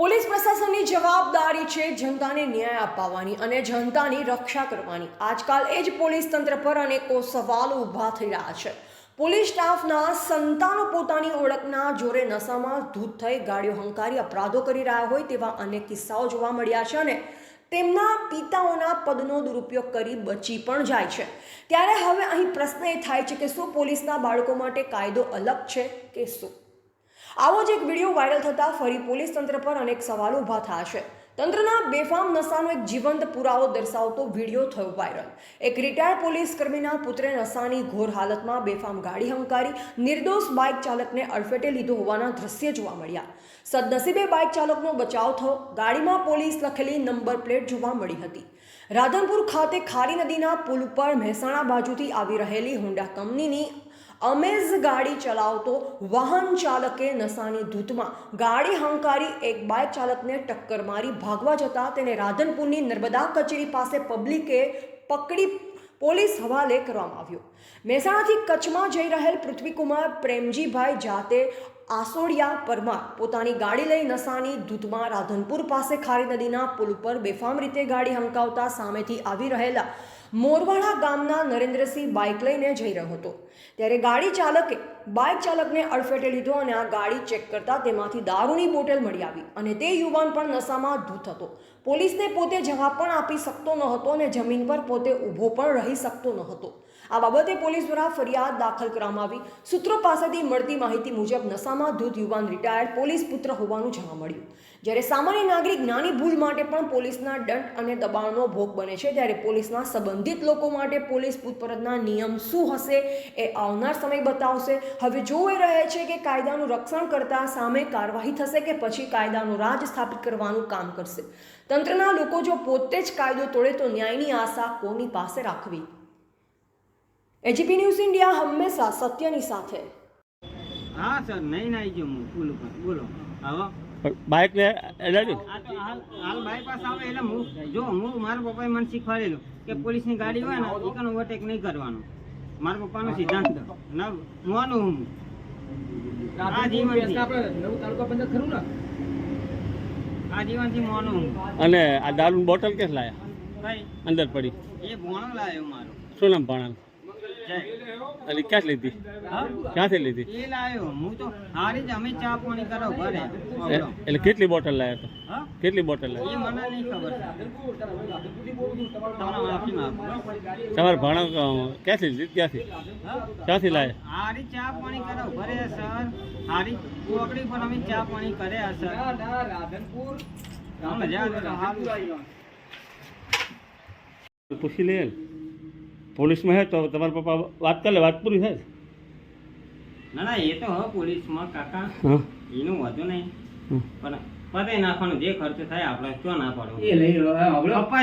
Police પ્રશાસનની જવાબદારી છે જનતાને ન્યાય અપાવવાની અને જનતાની રક્ષા કરવાની. આજકાલ એ જ પોલીસ તંત્ર પર અનેકો સવાલો ઊભા થઈ રહ્યા છે. પોલીસ સ્ટાફના સંતાનો પોતાની ઓળખના જોરે નશામાં ધૂત થઈ ગાડીઓ હંકારી અપરાધો કરી રહ્યા હોય તેવા અનેક કિસ્સાઓ જોવા મળ્યા છે અને તેમના પિતાઓના પદનો દુરુપયોગ કરી બચી પણ જાય છે. ત્યારે હવે અહીં પ્રશ્ન એ થાય છે કે શું પોલીસના બાળકો માટે કાયદો અલગ છે કે શું? આવો જ એક વીડિયો વાયરલ થતાં ફરી પોલીસ તંત્ર પર અનેક સવાલો ઊભા થયા છે. તંત્રના બેફામ નશાનો એક જીવંત પુરાવો દર્શાવતો વીડિયો થયો વાયરલ એક રિટાયર્ડ પોલીસ કર્મીના પુત્રે નશાની ઘોર હાલતમાં બેફામ ગાડી હંકારી નિર્દોષ બાઇક ચાલકને અડફેટે લીધો હોવાના દ્રશ્ય જોવા મળ્યા. સદનસીબે બાઇક ચાલકનો બચાવ થયો. ગાડીમાં પોલીસ લખેલી નંબર પ્લેટ જોવા મળી હતી. રાધનપુર ખાતે ખારી નદીના પુલ ઉપર મહેસાણા બાજુથી આવી રહેલી હોન્ડા કંપનીની અમેઝ ગાડી ચલાવતો વાહન ચાલકે નશાની ધૂતમાં. ગાડી હંકારી એક બાઇક ચાલકને ટક્કર મારી ભાગવા જતાં તેને રાધનપુરની નર્મદા કચેરી પાસે પબ્લિકે પકડી પોલીસ હવાલે કરવામાં આવ્યો. મહેસાણાથી કચ્છમાં જઈ રહેલ પૃથ્વીકુમાર પ્રેમજીભાઈ જાતે આસોડિયા પરમાર પોતાની ગાડી લઈ નશાની ધૂતમાં રાધનપુર પાસે ખારી નદીના પુલ ઉપર બેફામ રીતે ગાડી હંકાવતા સામેથી આવી રહેલા મોરવાડા ગામના નરેન્દ્રસિંહ બાઇક લઈને જઈ રહ્યો હતો. ત્યારે ગાડી ચાલકે, બાઇક ચાલકને અડફેટે લીધો અને આ ગાડી ચેક કરતા તેમાંથી દારૂની બોટલ મળી આવી અને તે યુવાન પણ નશામાં ધૂત હતો. પોલીસને પોતે જવાબ પણ આપી શકતો ન હતો અને જમીન પર પોતે ઊભો પણ રહી શકતો ન હતો આ બાબતે પોલીસ દ્વારા ફરિયાદ દાખલ કરવામાં આવી. સૂત્રો પાસેથી મળતી માહિતી મુજબ નશામાં ધૂત યુવાન રિટાયર્ડ પોલીસ પુત્ર હોવાનું જાણવા મળ્યું. જ્યારે સામાન્ય નાગરિક નાની ભૂલ માટે પણ પોલીસના દંડ અને દબાણનો ભોગ બને છે, ત્યારે પોલીસના સંબંધિત લોકો માટે પોલીસ પૂછપરછના નિયમ શું હશે એ આવનાર સમય બતાવશે. હવે જોઈ રહે છે કે કાયદાનું રક્ષણ કરતા સામે કાર્યવાહી થશે કે પછી કાયદાનું રાજ સ્થાપિત કરવાનું કામ કરશે. તંત્રના લોકો જો પોતે જ કાયદો તોડે તો ન્યાયની આશા કોની પાસે રાખવી? એજીપી ન્યૂઝ ઇન્ડિયા હંમેશા સત્યની સાથે. હા સર નહીં આવી ગયો હું. પુલ ઉપર બોલો. હવે બાઇક ને એટલે આ હાલ હાલ બાયપાસ આવે એટલે હું જો હું મારા પપ્પાએ મને શીખવાડેલું કે પોલીસની ગાડી હોય ને એકનો ઓવરટેક નહીં કરવાનો. મારા પપ્પાનો સિદ્ધાંત. ના મોનું હું. અને આ દારૂ બોટલ કેસ લાયા? અંદર પડી. એ ભોણો લાયો મારો. શું નામ ભણાલ અને ક્યાં લીધી? ક્યાંથી લીધી? એ લાવ્યો હું તો હારી જ અમે ચા પાણી કરો એટલે કેટલી બોટલ લાવ્યા તો કેટલી બોટલ તમારે ભણા ક્યાંથી લીધી? ક્યાંથી? ક્યાંથી લાવે હારી ચા પાણી કરો ભરે સર. હારી પર અમે ચા પાણી કર્યા સર. રાધનપુર. પૂછી ને પોલીસમાં હે તો તમારા પપ્પા વાત કરે વાત પૂરી થાય. ના ના એ તો હવે પોલીસમાં કાકા એનું વધુ નહીં. પણ પતે નાખવાનું જે ખર્ચ થાય આપણે ક્યાં ના પડે. એ લઈ પપ્પા